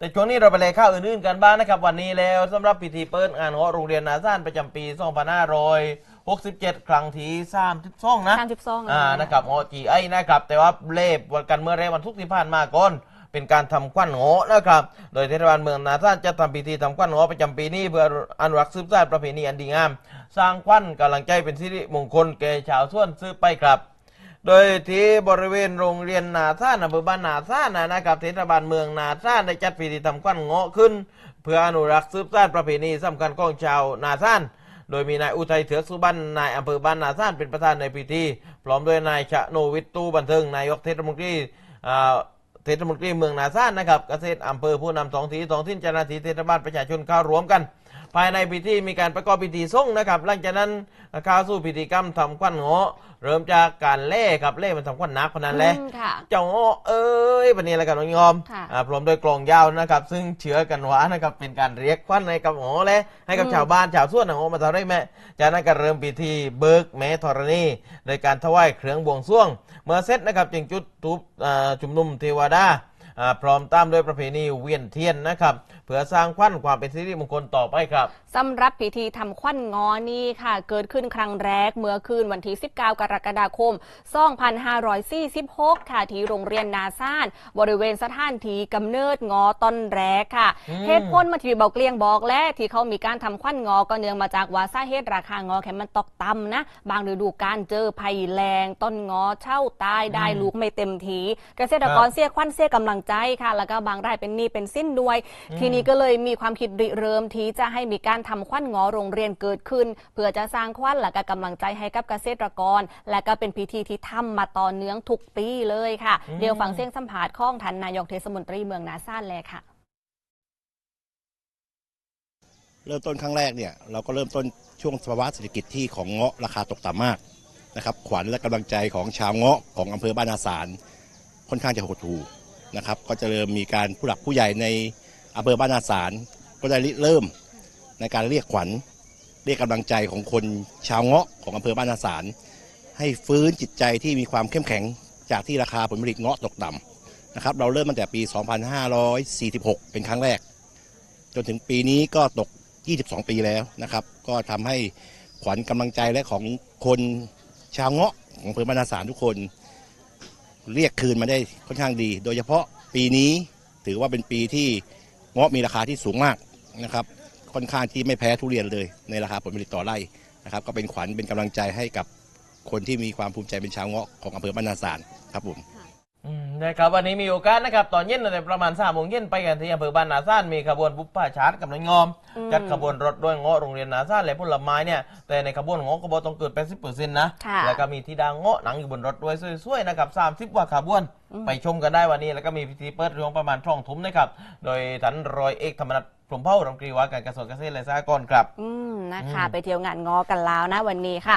แต่ช่วงนี้เราไปเลยข้าวอื่นๆกันบ้างนะครับ วันนี้แล้วสำหรับพิธีเปิดงานเงาะโรงเรียนนาซ่านประจำปี 2567 ครั้งที่32นะสามสิบสองอ่านะครับเงาะจีไอนะครับ แต่ว่าเล่บวันกันเมื่อไรวันทุกร์ที่ผ่านมาก่อนเป็นการทำควันเงาะนะครับ โดยเทศบาลเมืองนาซ่านจะทำพิธีทำควันเงาะประจำปีนี้เพื่ออนุรักษ์สืบสานประเพณีอันดีงาม สร้างควันกำลังใจเป็นสิริมงคลแก่ชาวส่วนซื้อไปครับ โดยที่บริเวณโรงเรียนนาซ่านอำเภอบ้านนาซ่านนะครับเทศบาลเมืองนาซ่านได้จัดพิธีทำควันเงาะขึ้น เพื่ออนุรักษ์สืบสานประเพณีสำคัญของชาวนาซ่านโดยมีนายอุทัยเถือกสุบันนายอำเภอบ้านนาซ่านเป็นประธานในพิธี พร้อมด้วยนายชะโนวิทย์ตู้บันเทิงนายกเทศมนตรีเทศมนตรีเมืองนาซ่านนะครับเกษตรอำเภอผู้นำท้องถิ่นท้องถิ่นเจ้าหน้าที่เทศบาลประชาชนเข้าร่วมกัน ภายในพิธีมีการประกอบพิธีส่งนะครับ หลังจากนั้นเข้าสู่พิธีกรรมทำควันเงาะเริ่มจากการเล่ครับเล่มันทำควันหนักพนันแหละอืมค่ะ เจ้าเงาะเอ้ยวันนี้อะไรกันน้องยอมค่ะอ่าพร้อมด้วยกลองยาวนะครับ ซึ่งเชื้อกันว่านะครับเป็นการเรียกควันให้กับเงาะและให้กับอืม ชาวบ้านชาวสวนของเงาะมาทำได้ไหมจากนั้นก็เริ่มพิธีเบิกแม้ธรณีโดยการถวายเครื่องบวงสรวง เมื่อเสร็จนะครับจึงจุดทูปอ่าชุมนุมเทวดาอ่า พร้อมตามด้วยประเพณีเวียนเทียนนะครับ เพื่อสร้างควันความเป็นสิริมงคลต่อไปครับสำหรับพิธีทำควันงอนี่ค่ะ เกิดขึ้นครั้งแรกเมื่อคืนวันที่ 19 กรกฎาคม 2546 ค่ะ ที่โรงเรียนนาซ่านบริเวณสถานที่กำเนิดงอต้นแรกค่ะอืมเหตุผลมาที่เบาเกลียงบอกแล้วที่เขามีการทำควันงอก็เนื่องมาจากว่าสาเหตุราคางอแค่มันตกต่ำนะ บางฤดูกาลเจอภัยแรงต้นงอเช่าตายได้ลูกไม่เต็มทีเกษตรกรเสียควันเสียกำลังใจค่ะ แล้วก็บางรายเป็นหนี้เป็นสิ้นด้วย ทีนี้ก็เลยมีความคิดริเริ่มที่จะให้มีการทำควันงอโรงเรียนเกิดขึ้น เพื่อจะสร้างควันและก็กำลังใจให้กับเกษตรกร และก็เป็นพิธีที่ทำมาต่อเนื่องทุกปีเลยค่ะอืมเดี๋ยวฟังเสียงสัมภาษณ์ของท่านนายกเทศมนตรีเมืองนาซ่านเลยค่ะเริ่มต้นครั้งแรกเนี่ยเราก็เริ่มต้นช่วงภาวะเศรษฐกิจที่ของเงาะราคาตกต่ำมากนะครับขวัญและกำลังใจของชาวเงาะของอำเภอบ้านนาสารค่อนข้างจะหดหู่ นะครับ ก็จะเริ่มมีการผู้หลักผู้ใหญ่ในอำเภอบ้านนาสารก็ได้ริเริ่มในการเรียกขวัญเรียกกำลังใจของคนชาวเงาะของอำเภอบ้านนาสารให้ฟื้นจิตใจที่มีความเข้มแข็งจากที่ราคาผลผลิตเงาะตกต่ำนะครับ เราเริ่มตั้งแต่ปี 2546 เป็นครั้งแรก จนถึงปีนี้ก็ตก 22 ปีแล้วนะครับ ก็ทำให้ขวัญกำลังใจและของคนชาวเงาะของอำเภอบ้านนาสารทุกคน เรียกคืนมาได้ค่อนข้างดี โดยเฉพาะปีนี้ถือว่าเป็นปีที่เงาะมีราคาที่สูงมากนะครับ ค่อนข้างที่ไม่แพ้ทุเรียนเลยในราคาผลผลิตต่อไร่นะครับ ก็เป็นขวัญเป็นกำลังใจให้กับคนที่มีความภูมิใจเป็นชาวเงาะของอำเภอบ้านนาสารครับผม นะครับวันนี้มีโอกาสนะครับตอนเย็นตั้งแต่ประมาณสามโมงเย็นไปกันที่อำเภอบ้านนาซ่านมีขบวนบุปผาชาร์จกับนายงอมอืมจัดขบวนรถด้วยเงาะโรงเรียนนาซ่านและผลไม้เนี่ยแต่ในขบวนเงาะก็บอกต้องเกิด80%นะค่ะแล้วก็มีที่ดางเงาะหนังอยู่บนรถด้วยสวยๆนะครับ30กว่าขบวนไปชมกันได้วันนี้แล้วก็มีพิธีเปิดช่วงประมาณช่องทุ่มนะครับโดยท่านรอยเอกธรรมนัฐพรหมเผ่ารัฐมนตรีว่าการกระทรวงเกษตรและสหกรณ์ครับ อืมนะคะอืมไปเที่ยวงานงอกันแล้วนะวันนี้ค่ะ